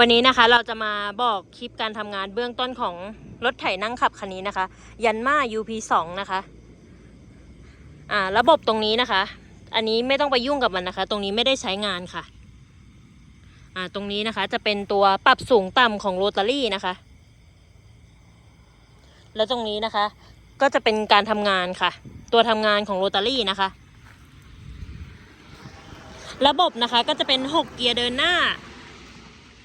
วันนี้นะคะเราจะมาบอกคลิปการทำงานเบื้องต้นของรถไถนั่งขับคันนี้นะคะ ยันมา UP2 นะคะอ่าระบบตรงนี้นะคะ อันนี้ไม่ต้องไปยุ่งกับมันนะคะ ตรงนี้ไม่ได้ใช้งานค่ะอ่าตรงนี้นะคะจะเป็นตัวปรับสูงต่ำของโรตารี่นะคะ แล้วตรงนี้นะคะ ก็จะเป็นการทำงานค่ะ ตัวทำงานของโรตารี่นะคะ ระบบนะคะก็จะเป็น 6 เกียร์เดินหน้า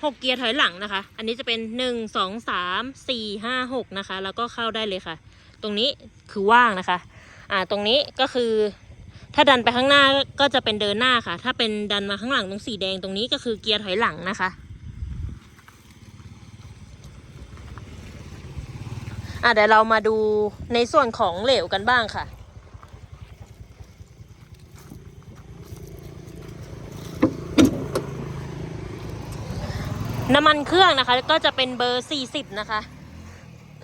6เกียร์ถอยหลังนะคะ อันนี้จะเป็น1 2 3 4 5 6นะคะ แล้วก็เข้าได้เลยค่ะ ตรงนี้คือว่างนะคะ อ่า ตรงนี้ก็คือ ถ้าดันไปข้างหน้าก็จะเป็นเดินหน้าค่ะ ถ้าเป็นดันมาข้างหลังตรงสีแดงตรงนี้ก็คือเกียร์ถอยหลังนะคะ อะเดี๋ยวเรามาดูในส่วนของเหลวกันบ้างค่ะ น้ำมันเครื่องนะคะก็จะเป็นเบอร์ 40 นะคะ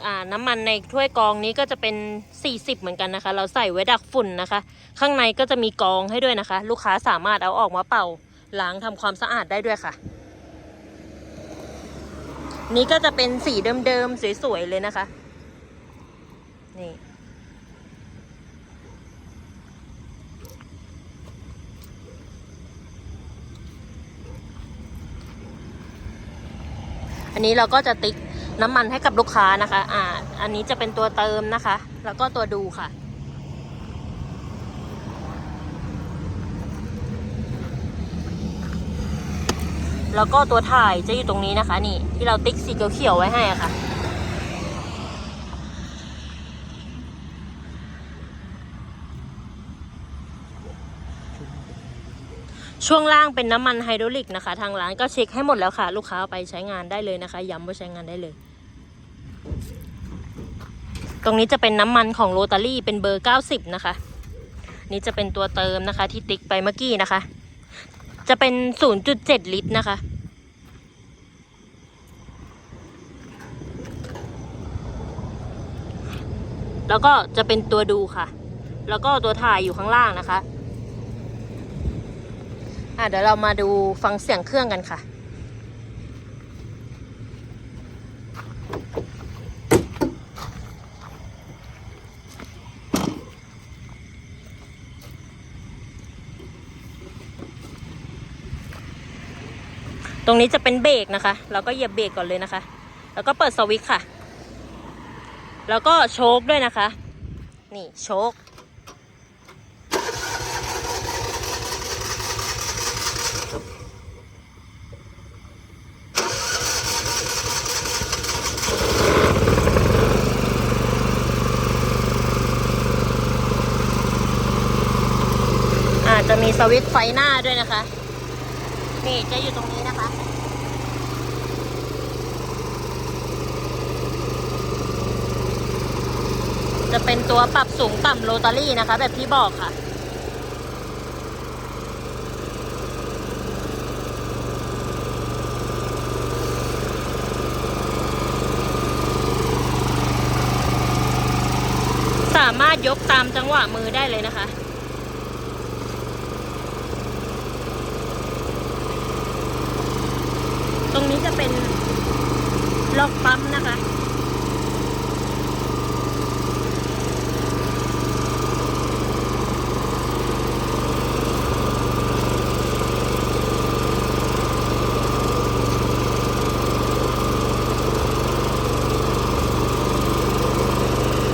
อ่าน้ำมันในถ้วยกองนี้ก็จะเป็น 40 เหมือนกันนะคะ เราใส่ไว้ดักฝุ่นนะคะ ข้างในก็จะมีกองให้ด้วยนะคะ ลูกค้าสามารถเอาออกมาเป่าล้างทำความสะอาดได้ด้วยค่ะ นี่ก็จะเป็นสีเดิมๆสวยๆเลยนะคะนี่ อันนี้เราก็จะติ๊กน้ำมันให้กับลูกค้านะคะ อ่า อันนี้จะเป็นตัวเติมนะคะ แล้วก็ตัวดูค่ะ แล้วก็ตัวถ่ายจะอยู่ตรงนี้นะคะ นี่ที่เราติ๊กสีเขียวๆไว้ให้ะค่ะ ช่วงล่างเป็นน้ำมันไฮดรอลิกนะคะ ทางร้านก็เช็คให้หมดแล้วค่ะ ลูกค้าเอาไปใช้งานได้เลยนะคะ ย้ำว่าใช้งานได้เลย ตรงนี้จะเป็นน้ำมันของโรตารี่เป็นเบอร์ 90 นะคะ นี่จะเป็นตัวเติมนะคะ ที่ติ๊กไปเมื่อกี้นะคะ จะเป็น 0.7 ลิตรนะคะแล้วก็จะเป็นตัวดูค่ะ แล้วก็ตัวถ่ายอยู่ข้างล่างนะคะ อะเดี๋ยวเรามาดูฟังเสียงเครื่องกันค่ะตรงนี้จะเป็นเบรกนะคะ เราก็เหยียบเบรกก่อนเลยนะคะ แล้วก็เปิดสวิตช์ค่ะ แล้วก็โชคด้วยนะคะ นี่โชค อาจจะมี สวิตไฟหน้าด้วยนะคะ นี่จะอยู่ตรงนี้นะคะ จะเป็นตัวปรับสูงต่ำโรตารี่นะคะ แบบที่บอกค่ะสามารถยกตามจังหวะมือได้เลยนะคะ รงนี้จะเป็นล็อกปั๊มนะคะ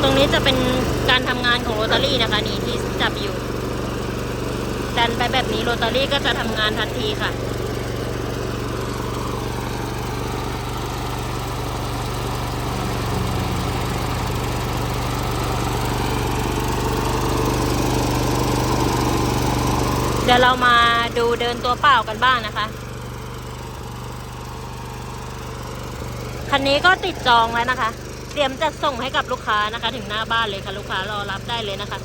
ตรงนี้จะเป็นการทำงานของโรตารี่นะคะ นี่ที่จับอยู่ดันไปแบบนี้โรตารี่ก็จะทำงานทันทีค่ะ ดี๋ยวเรามาดูเดินตัวเปล่ากันบ้างนะคะ คันนี้ก็ติดจองแล้วนะคะ เตรียมจะส่งให้กับลูกค้านะคะ ถึงหน้าบ้านเลยค่ะลูกค้ารอรับได้เลยนะคะ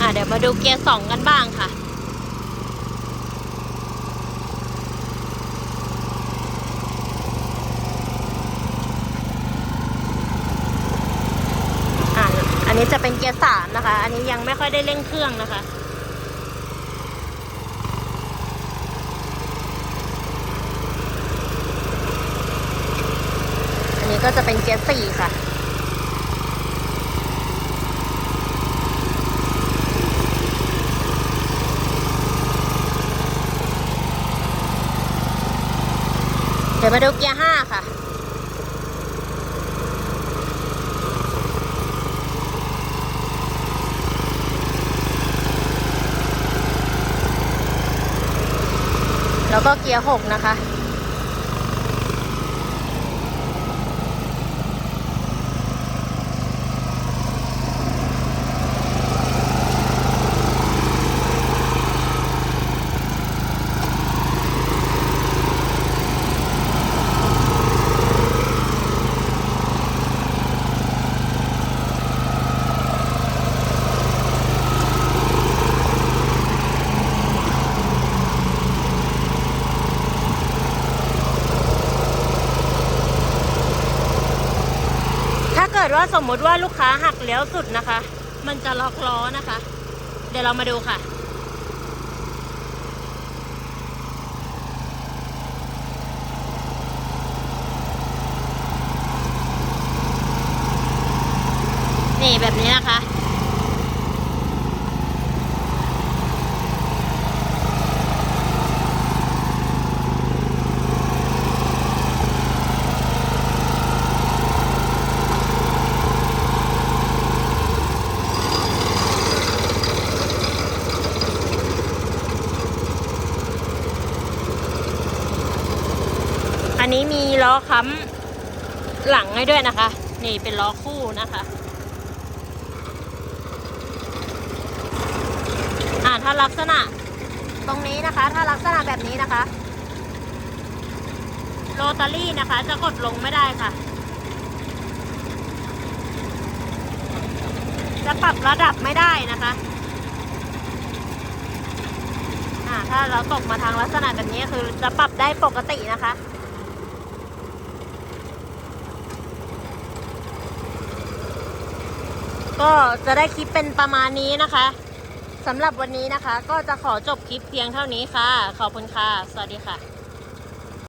อะเดี๋ยวมาดูเกียร์สองกันบ้างค่ะ อะอั นี้จะเป็นเกียร์สามนะคะ อันนี้ยังไม่ค่อยได้เร่งเครื่องนะคะ อันนี้ก็จะเป็นเกียร์สี่ค่ะเดี๋ยวมาดูเกียร์ห้าค่ะ แล้วก็เกียร์หกนะคะ ดว่าสมมุติว่าลูกค้าหักเลี้ยวสุดนะคะ มันจะล็อกล้อนะคะ เดี๋ยวเรามาดูค่ะ นี่แบบนี้นะคะ ค้ำหลังให้ด้วยนะคะ นี่เป็นล้อคู่นะคะอ่าถ้าลักษณะตรงนี้นะคะ ถ้าลักษณะแบบนี้นะคะโรตารี่นะคะ จะกดลงไม่ได้ค่ะ จะปรับระดับไม่ได้นะคะอ่าถ้าเราตกมาทางลักษณะแบบนี้คือจะปรับได้ปกตินะคะ ก็จะได้คลิปเป็นประมาณนี้นะคะสำหรับวันนี้นะคะ ก็จะขอจบคลิปเพียงเท่านี้ค่ะ ขอบคุณค่ะ สวัสดีค่ะ